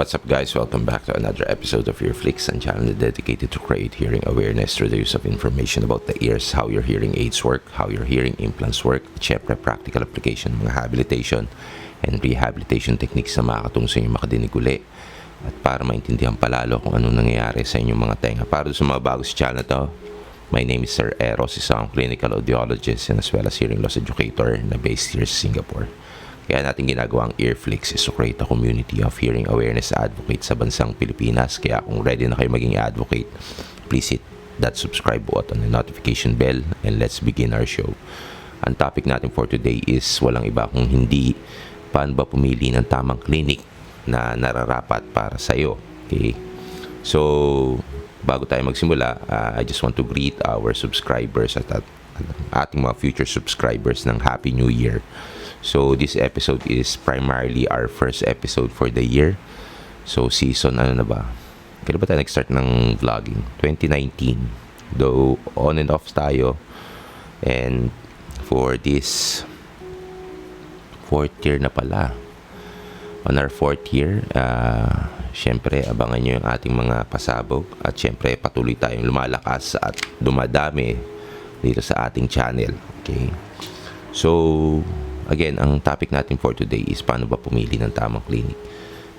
What's up guys? Welcome back to another episode of Earflix, and channel dedicated to create hearing awareness through the use of information about the ears, how your hearing aids work, how your hearing implants work, at syempre practical application mga habilitation and rehabilitation techniques na makakatulong sa inyo makadinig uli at para maintindihan palalo kung anong nangyayari sa inyong mga tenga. Para sa mga bago sa channel to, my name is Sir Eros, isang clinical audiologist and as well as hearing loss educator na based here sa Singapore. Kaya natin ginagawang Earflix is to create a community of hearing awareness advocates sa bansang Pilipinas. Kaya kung ready na kayo maging advocate, please hit that subscribe button and notification bell and let's begin our show. Ang topic natin for today is walang iba kung hindi paano ba pumili ng tamang clinic na nararapat para sa iyo. Okay? So, bago tayo magsimula, uh, I just want to greet our subscribers at, at ating mga future subscribers ng Happy New Year. So, this episode is primarily our first episode for the year. So, season ano na ba? Kailan ba tayo nag-start ng vlogging? 2019. Though, on and off tayo. And for this fourth year na pala. On our fourth year, uh, syempre, abangan nyo yung ating mga pasabog. At syempre, patuloy tayong lumalakas at dumadami dito sa ating channel. Okay? So, again, ang topic natin for today is paano ba pumili ng tamang clinic.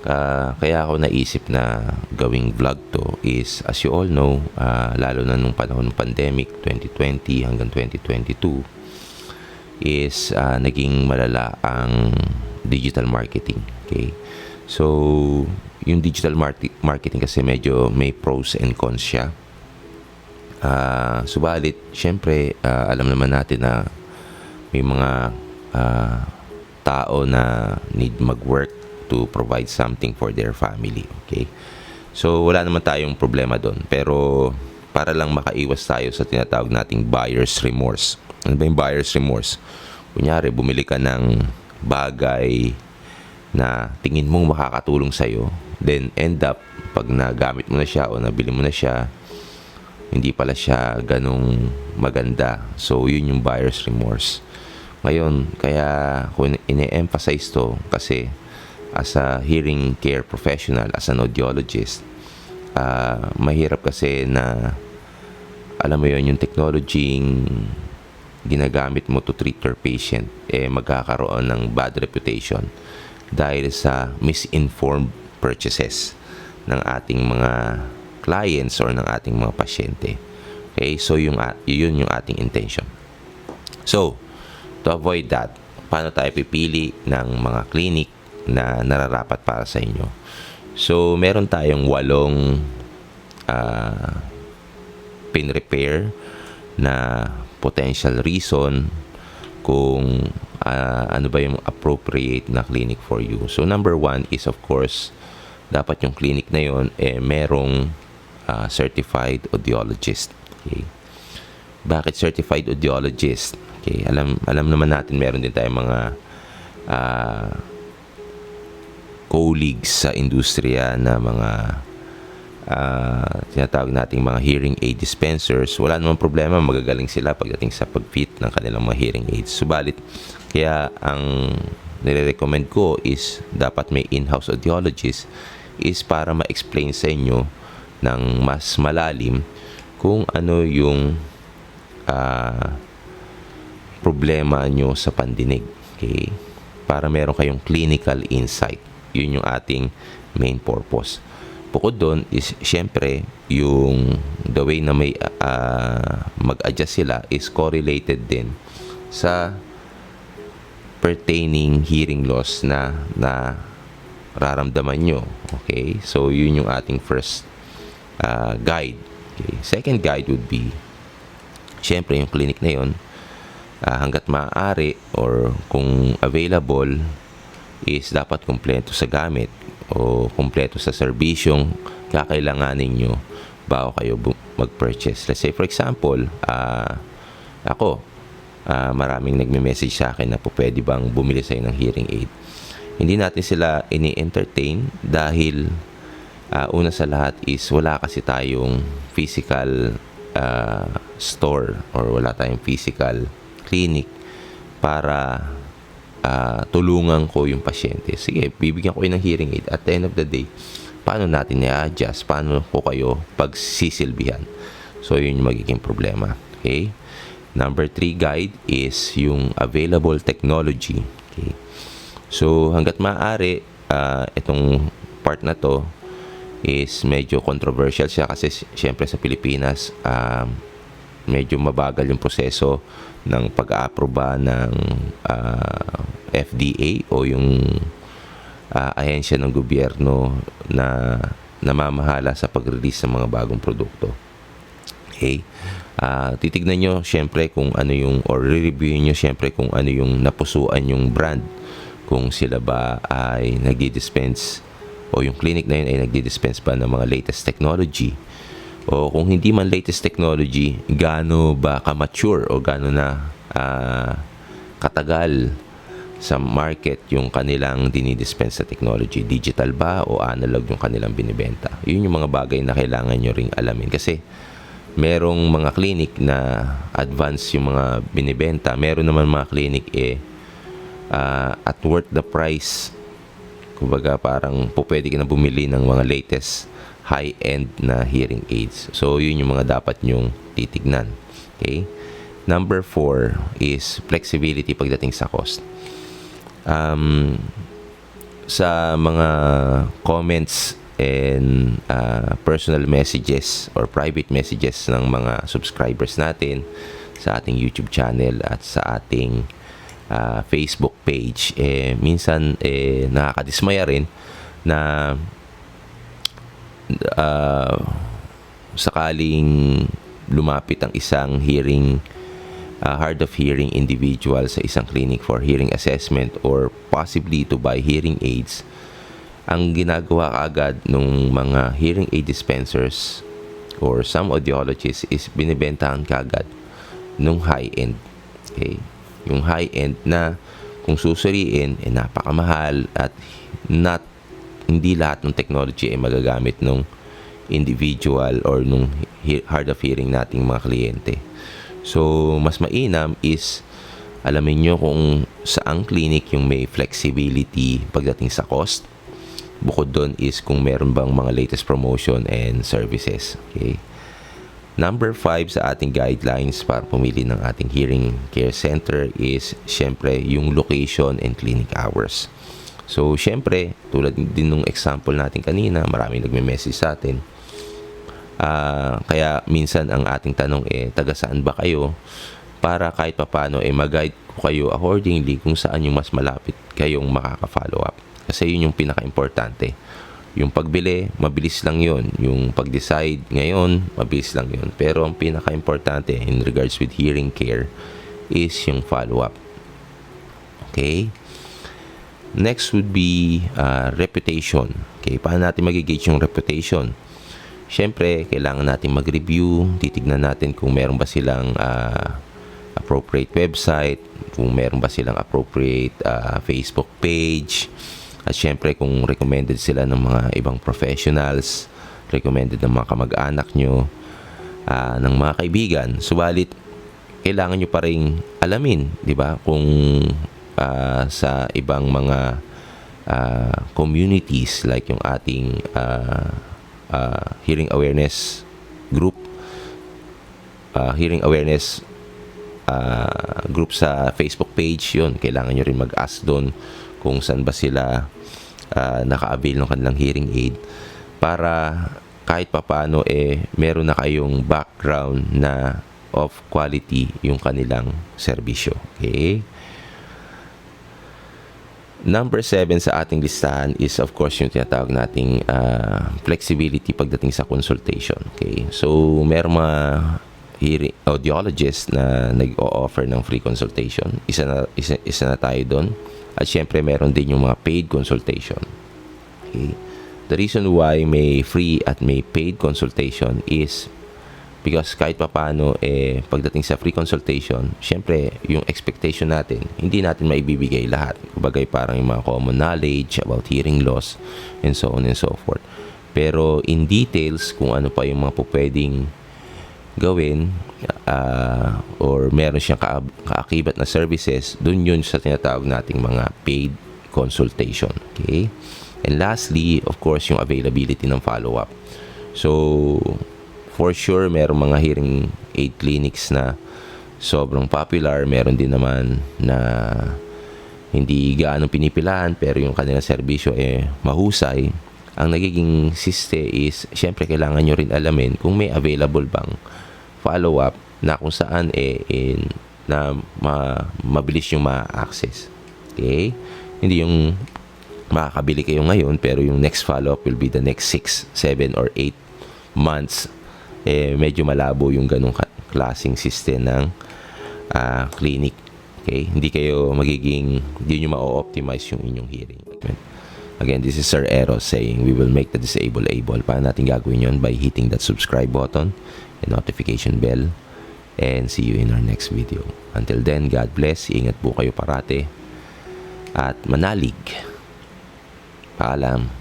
Uh, kaya ako naisip na gawing vlog to is, as you all know, uh, lalo na nung panahon ng pandemic, 2020 hanggang 2022, is uh, naging malala ang digital marketing. Okay? So, yung digital market marketing kasi medyo may pros and cons siya. Uh, subalit, syempre, uh, alam naman natin na may mga uh, tao na need mag-work to provide something for their family. Okay? So, wala naman tayong problema doon. Pero, para lang makaiwas tayo sa tinatawag nating buyer's remorse. Ano ba yung buyer's remorse? Kunyari, bumili ka ng bagay na tingin mong makakatulong sa'yo. Then, end up, pag nagamit mo na siya o nabili mo na siya, hindi pala siya ganong maganda. So, yun yung buyer's remorse. Ngayon, kaya kung ine-emphasize to kasi as a hearing care professional, as an audiologist, uh, mahirap kasi na alam mo yon yung technology ginagamit mo to treat your patient, eh magkakaroon ng bad reputation dahil sa misinformed purchases ng ating mga clients or ng ating mga pasyente. Okay, so yung, yun yung ating intention. So, to avoid that, paano tayo pipili ng mga clinic na nararapat para sa inyo? So, meron tayong walong uh, pin-repair na potential reason kung uh, ano ba yung appropriate na clinic for you. So, number one is of course, dapat yung clinic na yon eh, merong uh, certified audiologist. Okay. Bakit certified audiologist? Okay, alam alam naman natin meron din tayong mga uh, colleagues sa industriya na mga uh, tinatawag nating mga hearing aid dispensers. Wala namang problema, magagaling sila pagdating sa pag-fit ng kanilang mga hearing aids. Subalit, kaya ang nire-recommend ko is dapat may in-house audiologist is para ma-explain sa inyo ng mas malalim kung ano yung uh, problema nyo sa pandinig. Okay? Para meron kayong clinical insight. Yun yung ating main purpose. Bukod doon is syempre yung the way na may uh, mag-adjust sila is correlated din sa pertaining hearing loss na na raramdaman nyo. Okay? So, yun yung ating first uh, guide. Okay? Second guide would be, syempre, yung clinic na yun, uh, hanggat maaari or kung available is dapat kumpleto sa gamit o kumpleto sa serbisyong kakailanganin nyo bago kayo mag-purchase. Let's say for example, uh, ako, uh, maraming nagme-message sa akin na po pwede bang bumili sa'yo ng hearing aid. Hindi natin sila ini-entertain dahil uh, una sa lahat is wala kasi tayong physical uh, store or wala tayong physical clinic para ah, tulungan ko yung pasyente. Sige, bibigyan ko kayo ng hearing aid. At the end of the day, paano natin i-adjust? Paano ko kayo pagsisilbihan? So, yun yung magiging problema. Okay? Number three guide is yung available technology. Okay? So, hanggat maaari, ah, itong part na to is medyo controversial siya kasi syempre sa Pilipinas, um, medyo mabagal yung proseso ng pag-aaproba ng ah, FDA o yung ah, ahensya ng gobyerno na namamahala sa pag-release ng mga bagong produkto. Okay? Ah, titignan nyo syempre kung ano yung or re-reviewin nyo syempre kung ano yung napusuan yung brand kung sila ba ay nagdi-dispense o yung clinic na yun ay nagdi-dispense ba ng mga latest technology o kung hindi man latest technology gaano ba ka-mature o gaano na ah, katagal sa market yung kanilang dinidispense sa technology digital ba o analog yung kanilang binibenta yun yung mga bagay na kailangan nyo ring alamin kasi merong mga clinic na advance yung mga binibenta. Meron naman mga clinic eh ah, at worth the price. Kumbaga parang po pwede ka na bumili ng mga latest high-end na hearing aids. So yun yung mga dapat nyong titignan. Okay? Number four is flexibility pagdating sa cost. Um, sa mga comments and uh, personal messages or private messages ng mga subscribers natin sa ating YouTube channel at sa ating uh, Facebook page eh minsan eh nakakadismaya rin na uh, sakaling lumapit ang isang hearing uh, hard of hearing individual sa isang clinic for hearing assessment or possibly to buy hearing aids ang ginagawa kaagad ng mga hearing aid dispensers or some audiologists is binibentahan kaagad nung high-end. Okay? Yung high-end na kung susuriin, eh, napakamahal at not hindi lahat ng technology ay magagamit nung individual or nung hard of hearing nating mga kliyente. So, mas mainam is alamin nyo kung saang clinic yung may flexibility pagdating sa cost Bukod doon is kung meron bang mga latest promotion and services. Okay. Number 5 sa ating guidelines para pumili ng ating hearing care center is syempre yung location and clinic hours. So, syempre, tulad din nung example natin kanina, maraming nagme-message sa atin. Ah, kaya minsan ang ating tanong eh, taga saan ba kayo? Para kahit papano eh mag-guide ko kayo accordingly kung saan yung mas malapit kayong makaka-follow up. Kasi yun yung pinaka-importante. Yung pagbili, mabilis lang yun. Yung pag-decide ngayon, mabilis lang yun. Pero ang pinaka-importante in regards with hearing care is yung follow-up. Okay? Next would be uh, reputation. Okay, paano natin magigage yung reputation? Siyempre, kailangan natin mag-review, titignan natin kung meron ba silang uh, appropriate website, kung meron ba silang appropriate uh, Facebook page, at syempre kung recommended sila ng mga ibang professionals, recommended ng mga kamag-anak nyo, ah, ng mga kaibigan. Subalit, kailangan nyo pa rin alamin, di ba? Kung ah, sa ibang mga ah, communities like yung ating ah, ah, hearing awareness group, ah, hearing awareness ah, group sa Facebook page, yun, kailangan nyo rin mag-ask doon kung saan ba sila ah, naka-avail ng kanilang hearing aid para kahit papaano eh meron na kayong background na of quality yung kanilang serbisyo. Okay? Number seven sa ating listahan is of course yung tinatawag nating ah, flexibility pagdating sa consultation. Okay? So, meron mga hearing audiologist na nag-o-offer ng free consultation. Isa na, isa, isa na tayo doon. At syempre, meron din yung mga paid consultation. Okay? The reason why may free at may paid consultation is because kahit papano eh pagdating sa free consultation, syempre yung expectation natin, hindi natin maibibigay lahat. Kumbaga parang yung mga common knowledge about hearing loss and so on and so forth. Pero in details kung ano pa yung mga pwedeng gawin ah, or meron siyang ka- kaakibat na services, dun yun sa tinatawag nating mga paid consultation. Okay? And lastly, of course, yung availability ng follow-up. So, for sure, meron mga hearing aid clinics na sobrang popular. Meron din naman na hindi gaano pinipilahan pero yung kanilang serbisyo eh mahusay. Ang nagiging siste is, syempre kailangan nyo rin alamin kung may available bang follow-up na kung saan eh, in, na ma, mabilis yung ma-access. Okay? Hindi yung makakabili kayo ngayon pero yung next follow-up will be the next 6, 7, or 8 months. Eh, medyo malabo yung ganong klaseng system ng ah, clinic. Okay? Hindi kayo magiging, hindi nyo ma-optimize yung inyong hearing. Again, this is Sir Eros saying we will make the disabled able. Paano natin gagawin yon By hitting that subscribe button and notification bell. And see you in our next video. Until then, God bless. Ingat po kayo parate. At manalig. Paalam.